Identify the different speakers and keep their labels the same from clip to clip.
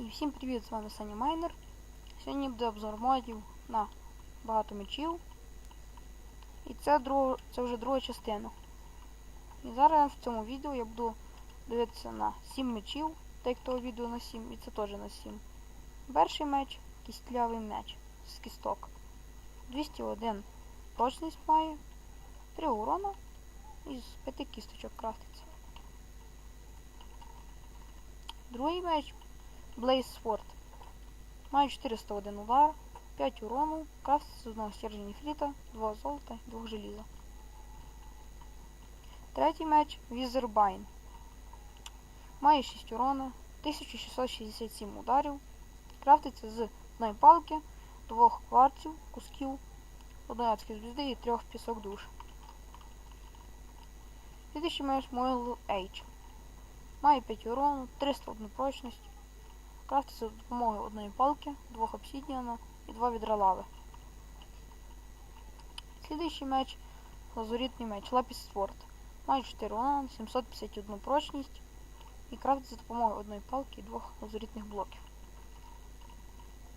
Speaker 1: І всім привіт, з вами Саня Майнер. Сьогодні буде обзор модів на багато мечів. І це, друг... це вже друга частина. І зараз в цьому відео я буду дивитися на 7 мечів, так того відео на 7, і це теж на 7. Перший меч кістлявий меч з кісток. 201 точність має, 3 урона і з 5 кісточок крафтиться. Другий меч Sword. Має 401 удар, 5 урону, крафтиться з одного стержня нефрита, 2 золота і 2 желіза. Третій меч Wizardbine. Має 6 урона, 1667 ударів, крафтиться з одної палки, двох кварців, кусків, одної адської звізди і трьох пісок душ. Слідуючий меч Moil Age. Має 5 урону, 301 прочність. Крафтиться за допомогою одної палки, двох обсідіана і два відра лави. Слідуючий меч лазурітний меч Lapis Sword. Має 4 урона, 751 прочність і крафтиться за допомогою одної палки і двох лазурітних блоків.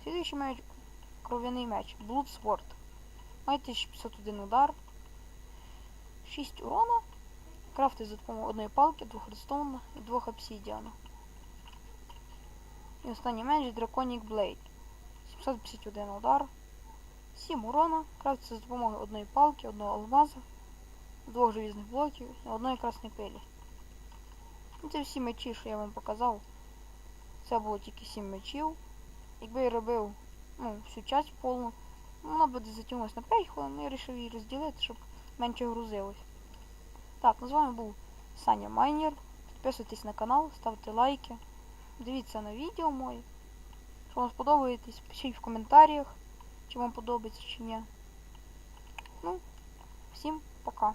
Speaker 1: Слідуючий меч кров'яний меч Sword. Має 1501 удар, 6 урона Крафти за допомогою одної палки, двох редстоуна і двох обсідіана. І останній меч Draconic Blade. 751 удар, 7 урона, крафтиться за допомогою одної палки, одного алмаза, двох желізних блоків і одної красної пилі. І це всі мечі, що я вам показав. Це було тільки 7 мечів. Якби я робив ну, всю часть повну, вона б десь затягнулася на 5 хвилин, я вирішив її розділити, щоб менше грузилось. Так, ну з вами був Саня Майнер. Підписуйтесь на канал, ставте лайки. Дивіться на відео моє. Що вам сподобається, пишіть в коментарях, чи вам подобається чи ні. Ну, всім пока.